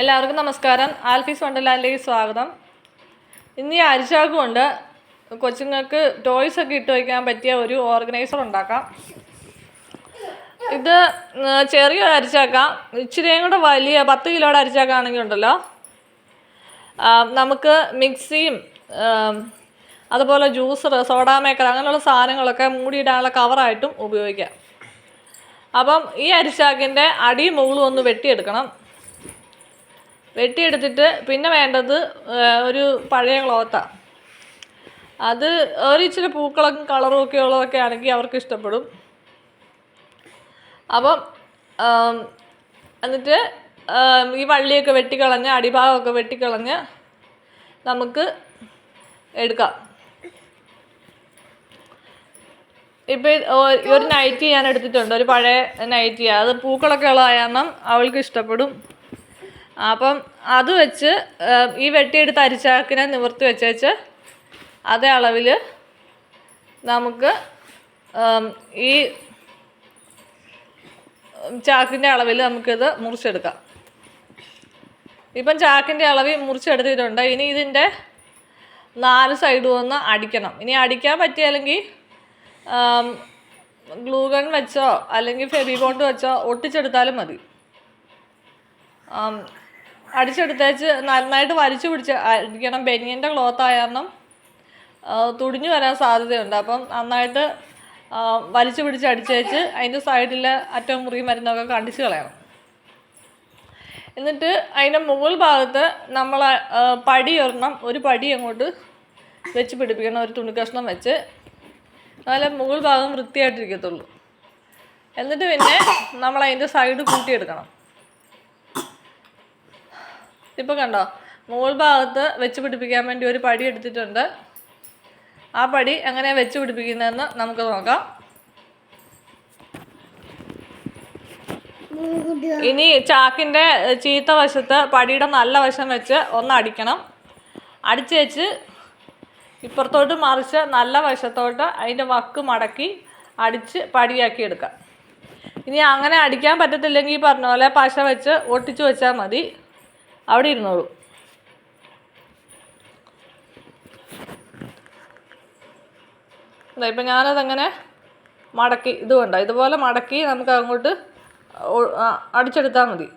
എല്ലാവർക്കും നമസ്കാരം. ആൽഫീസ് വണ്ടർലാൻഡിലേക്ക് സ്വാഗതം. ഇന്ന് ഈ അരിച്ചാക്ക് കൊണ്ട് കൊച്ചുങ്ങൾക്ക് ടോയ്സ് ഒക്കെ ഇട്ട് വയ്ക്കാൻ പറ്റിയ ഒരു ഓർഗനൈസർ ഉണ്ടാക്കാം. ഇത് ചെറിയ അരിച്ചാക്ക ഇച്ചിരിയും കൂടെ വലിയ പത്ത് കിലോയുടെ അരിച്ചാക്കാണെങ്കിൽ ഉണ്ടല്ലോ. നമുക്ക് മിക്സിയും അതുപോലെ ജ്യൂസർ സോഡാ മേക്കർ അങ്ങനെയുള്ള സാധനങ്ങളൊക്കെ മൂടിയിടാനുള്ള കവറായിട്ടും ഉപയോഗിക്കാം. അപ്പം ഈ അരിച്ചാക്കിന്റെ അടിയും മുകളും ഒന്ന് വെട്ടിയെടുക്കണം. വെട്ടിയെടുത്തിട്ട് പിന്നെ വേണ്ടത് ഒരു പഴയ ക്ലോത്താണ് അത് ഒരു ഇച്ചിരി പൂക്കളും കളറും ഒക്കെ ഉള്ളതൊക്കെ ആണെങ്കിൽ അവർക്ക് ഇഷ്ടപ്പെടും. അപ്പം എന്നിട്ട് ഈ വള്ളിയൊക്കെ വെട്ടിക്കളഞ്ഞ് അടിഭാഗമൊക്കെ വെട്ടിക്കളഞ്ഞ് നമുക്ക് എടുക്കാം. ഇപ്പം ഒരു നൈറ്റി ഞാൻ എടുത്തിട്ടുണ്ട്. ഒരു പഴയ നൈറ്റി അത് പൂക്കളൊക്കെ ഉള്ള കാരണം അവൾക്ക് ഇഷ്ടപ്പെടും. അപ്പം അത് വെച്ച് ഈ വെട്ടിയെടുത്ത അരിച്ചാക്കിനെ നിവർത്തി വെച്ചേച്ച് അതേ അളവിൽ നമുക്ക് ഈ ചാക്കിന്റെ അളവിൽ നമുക്കിത് മുറിച്ചെടുക്കാം. ഇപ്പം ചാക്കിന്റെ അളവിൽ മുറിച്ചെടുത്തിട്ടുണ്ട്. ഇനി ഇതിന്റെ നാല് സൈഡും ഒന്ന് അടിക്കണം. ഇനി അടിക്കാൻ പറ്റിയല്ലെങ്കിൽ ഗ്ലൂഗൺ വെച്ചോ അല്ലെങ്കിൽ ഫെബി ബോണ്ട് വെച്ചോ ഒട്ടിച്ചെടുത്താലും മതി. അടിച്ചെടുത്തേച്ച് നന്നായിട്ട് വലിച്ചു പിടിച്ച് അടിക്കണം ബനിയന്റെ ക്ലോത്ത് ആയ കാരണം തുടിഞ്ഞു വരാൻ സാധ്യതയുണ്ട്. അപ്പം നന്നായിട്ട് വലിച്ചു പിടിച്ച് അടിച്ചേച്ച് അതിന്റെ സൈഡിൽ അറ്റവും മുറിയും മരുന്നൊക്കെ കണ്ടിച്ച് കളയണം. എന്നിട്ട് അതിന്റെ മുകൾ ഭാഗത്ത് നമ്മൾ പടി ഒരെണ്ണം ഒരു പടി അങ്ങോട്ട് വെച്ച് പിടിപ്പിക്കണം ഒരു തുണിക്കഷ്ണം വെച്ച്. അതുപോലെ മുകൾ ഭാഗം വൃത്തിയായിട്ടിരിക്കത്തുള്ളൂ. എന്നിട്ട് പിന്നെ നമ്മൾ അതിന്റെ സൈഡ് കൂട്ടിയെടുക്കണം. ഇപ്പോൾ കണ്ടോ? മുകൾ ഭാഗത്ത് വെച്ച് പിടിപ്പിക്കാൻ വേണ്ടി ഒരു പടി എടുത്തിട്ടുണ്ട്. ആ പടി എങ്ങനെ വെച്ച് പിടിപ്പിക്കുന്നതെന്ന് നമുക്ക് നോക്കാം. ഇനി ചാക്കിന്റെ ചീത്ത വശത്ത് പടിയുടെ നല്ല വശം വെച്ച് ഒന്ന് അടിക്കണം. അടിച്ച് വെച്ച് ഇപ്പുറത്തോട്ട് മറിച്ച് നല്ല വശത്തോട്ട് അതിന്റെ വക്ക് മടക്കി അടിച്ച് പടിയാക്കി എടുക്കാം. ഇനി അങ്ങനെ അടിക്കാൻ പറ്റത്തില്ലെങ്കിൽ പറഞ്ഞ പോലെ പശ വെച്ച് ഒട്ടിച്ചു വെച്ചാൽ മതി. അവിടെ ഇരുന്നോളൂ. ഇപ്പം ഞാനതങ്ങനെ മടക്കി ഇത് വേണ്ട ഇതുപോലെ മടക്കി നമുക്ക് അങ്ങോട്ട് അടിച്ചെടുത്താൽ മതി.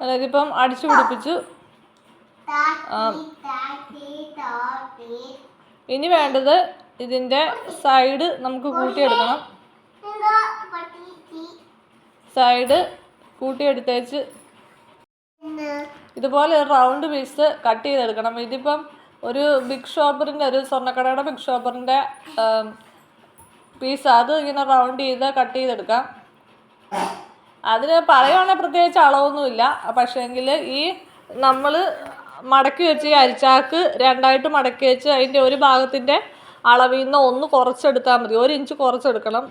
അതായത് ഇപ്പം അടിച്ചു പിടിപ്പിച്ചു. ഇനി വേണ്ടത് ഇതിന്റെ സൈഡ് നമുക്ക് കൂട്ടിയെടുക്കണം. സൈഡ് കൂട്ടിയെടുത്തേച്ച് ഇതുപോലെ ഒരു റൗണ്ട് പീസ് കട്ട് ചെയ്തെടുക്കണം. ഇതിപ്പം ഒരു ബിഗ് ഷോപ്പറിന്റെ ഒരു സ്വർണക്കടയുടെ ബിഗ് ഷോപ്പറിന്റെ പീസ് അത് ഇങ്ങനെ റൗണ്ട് ചെയ്ത് കട്ട് ചെയ്തെടുക്കാം. അതിന് പറയുവാണെങ്കിൽ പ്രത്യേകിച്ച് അളവൊന്നുമില്ല. പക്ഷേങ്കിൽ ഈ നമ്മൾ മടക്കി വെച്ച് ഈ അരിച്ചാക്ക് രണ്ടായിട്ട് മടക്കി വെച്ച് അതിന്റെ ഒരു ഭാഗത്തിന്റെ അളവിൽ നിന്ന് ഒന്ന് കുറച്ചെടുത്താൽ മതി. ഒരു ഇഞ്ച് കുറച്ചെടുക്കണം.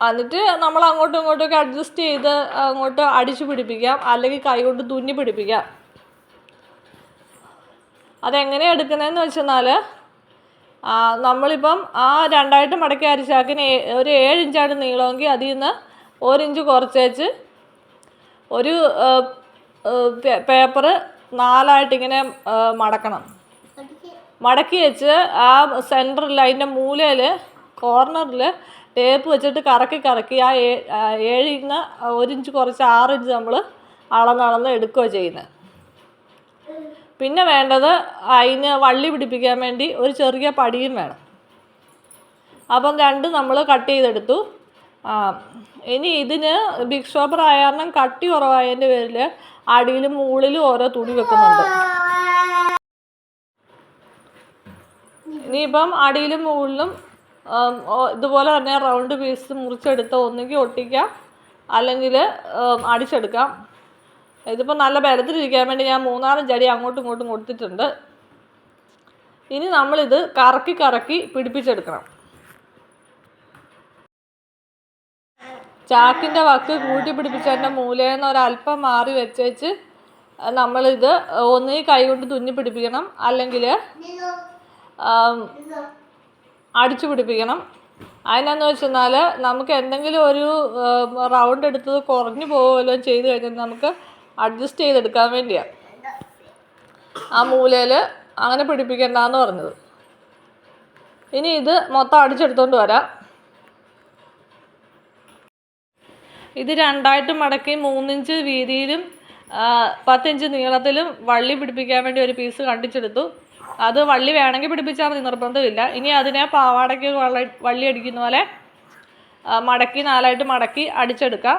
എന്നിട്ട് നമ്മൾ അങ്ങോട്ടും ഇങ്ങോട്ടും ഒക്കെ അഡ്ജസ്റ്റ് ചെയ്ത് അങ്ങോട്ട് അടിച്ചു പിടിപ്പിക്കാം. അല്ലെങ്കിൽ കൈ കൊണ്ട് തുന്നി പിടിപ്പിക്കാം. അതെങ്ങനെയാണ് എടുക്കുന്നതെന്ന് വെച്ചെന്നാൽ നമ്മളിപ്പം ആ രണ്ടായിട്ട് മടക്കി അരിച്ചാക്കിന് ഒരു ഏഴ് ഇഞ്ചാണ് നീളമെങ്കിൽ അതിൽ നിന്ന് ഒരിഞ്ച് കുറച്ചേച്ച് ഒരു പേപ്പർ നാലായിട്ടിങ്ങനെ മടക്കണം. മടക്കി വെച്ച് ആ സെന്ററിൽ അതിന്റെ മൂലയിൽ കോർണറിൽ ടേപ്പ് വെച്ചിട്ട് കറക്കി കറക്കി ആ ഏഴിന്ന് ഒരിഞ്ച് കുറച്ച് ആറ് ഇഞ്ച് നമ്മൾ അളന്നളന്ന് എടുക്കുകയോ ചെയ്യുന്നത് പിന്നെ വേണ്ടത് അതിന് വള്ളി പിടിപ്പിക്കാൻ വേണ്ടി ഒരു ചെറിയ പടിയും വേണം. അപ്പം രണ്ട് നമ്മൾ കട്ട് ചെയ്തെടുത്തു. ഇനി ഇതിന് ബിഗ് ഷോപ്പർ ആയ കാരണം കട്ടി കുറവായതിന്റെ പേരിൽ അടിയിലും മുകളിലും ഓരോ തുണി വെക്കുന്നുണ്ട്. ഇനിയിപ്പം അടിയിലും മുകളിലും ഇതുപോലെ തന്നെ റൗണ്ട് പീസ് മുറിച്ചെടുത്ത് ഒന്നുകിൽ ഒട്ടിക്കാം അല്ലെങ്കിൽ അടിച്ചെടുക്കാം. ഇതിപ്പോൾ നല്ല ബലത്തിലിരിക്കാൻ വേണ്ടി ഞാൻ മൂന്നാറും ചെടി അങ്ങോട്ടും ഇങ്ങോട്ടും കൊടുത്തിട്ടുണ്ട്. ഇനി നമ്മളിത് കറക്കി കറക്കി പിടിപ്പിച്ചെടുക്കണം. ചാക്കിന്റെ വക്ക് കൂട്ടി പിടിപ്പിച്ചതിന്റെ മൂലയെന്ന് ഒരല്പം മാറി വെച്ചേച്ച് നമ്മളിത് ഒന്നീ കൈ കൊണ്ട് തുന്നി പിടിപ്പിക്കണം അല്ലെങ്കിൽ അടിച്ചു പിടിപ്പിക്കണം. അതിനെന്ന് വെച്ചെന്നാൽ നമുക്ക് എന്തെങ്കിലും ഒരു റൗണ്ട് എടുത്തത് കുറഞ്ഞു പോകുമല്ലോ ചെയ്ത് കഴിഞ്ഞാൽ നമുക്ക് അഡ്ജസ്റ്റ് ചെയ്തെടുക്കാൻ വേണ്ടിയാണ് ആ മൂലയിൽ അങ്ങനെ പിടിപ്പിക്കണ്ടെന്ന് പറഞ്ഞത്. ഇനി ഇത് മൊത്തം അടിച്ചെടുത്തോണ്ട് വരാം. ഇത് രണ്ടായിട്ട് മടക്കി മൂന്നിഞ്ച് വീതിയിലും പത്തിഞ്ച് നീളത്തിലും വള്ളി പിടിപ്പിക്കാൻ വേണ്ടി ഒരു പീസ് കണ്ടിച്ചെടുത്തു. അത് വള്ളി വേണമെങ്കിൽ പിടിപ്പിച്ചാൽ മതി നിർബന്ധമില്ല. ഇനി അതിനെ പാവാടയ്ക്ക് വള്ളി അടിക്കുന്ന പോലെ മടക്കി നാലായിട്ട് മടക്കി അടിച്ചെടുക്കാം.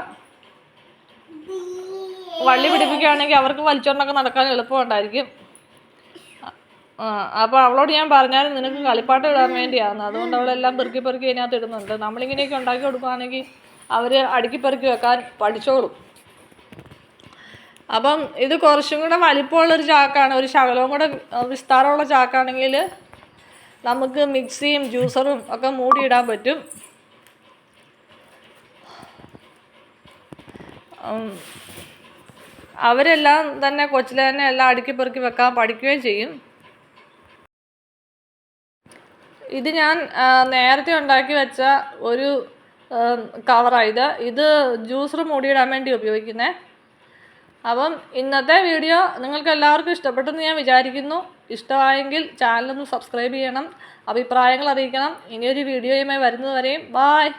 വള്ളി പിടിപ്പിക്കുകയാണെങ്കിൽ അവർക്ക് വലിച്ചോണ്ടൊക്കെ നടക്കാൻ എളുപ്പമുണ്ടായിരിക്കും അപ്പോൾ അവളോട് ഞാൻ പറഞ്ഞാൽ നിനക്ക് കളിപ്പാട്ട് ഇടാൻ വേണ്ടിയാണ് അതുകൊണ്ട് അവളെല്ലാം പെറുക്കി പെറുക്കി അതിനകത്ത് ഇടുന്നുണ്ട്. നമ്മളിങ്ങനെയൊക്കെ ഉണ്ടാക്കി കൊടുക്കുകയാണെങ്കിൽ അവർ അടുക്കി പെറുക്കി വെക്കാൻ പഠിച്ചോളും. അപ്പം ഇത് കുറച്ചും കൂടെ വലിപ്പമുള്ളൊരു ചാക്കാണ്. ഒരു ശകലവും കൂടെ വിസ്താരമുള്ള ചാക്കാണെങ്കിൽ നമുക്ക് മിക്സിയും ജ്യൂസറും ഒക്കെ മൂടിയിടാൻ പറ്റും. അവരെല്ലാം തന്നെ കൊച്ചിലെ തന്നെ എല്ലാം അടുക്കി പെറുക്കി വെക്കാൻ പഠിക്കുകയും ചെയ്യും. ഇത് ഞാൻ നേരത്തെ ഉണ്ടാക്കി വെച്ച ഒരു കവറാണ് ഇത്. ഇത് ജ്യൂസർ മൂടിയിടാൻ വേണ്ടി ഉപയോഗിക്കുന്നത് അപ്പം ഇന്നത്തെ വീഡിയോ നിങ്ങൾക്ക് എല്ലാവർക്കും ഇഷ്ടപ്പെട്ടെന്ന് ഞാൻ വിചാരിക്കുന്നു. ഇഷ്ടമായെങ്കിൽ ചാനലൊന്ന് സബ്സ്ക്രൈബ് ചെയ്യണം. അഭിപ്രായങ്ങൾ അറിയിക്കണം. ഇനിയൊരു വീഡിയോയുമായി വരുന്നതുവരെയും ബായ്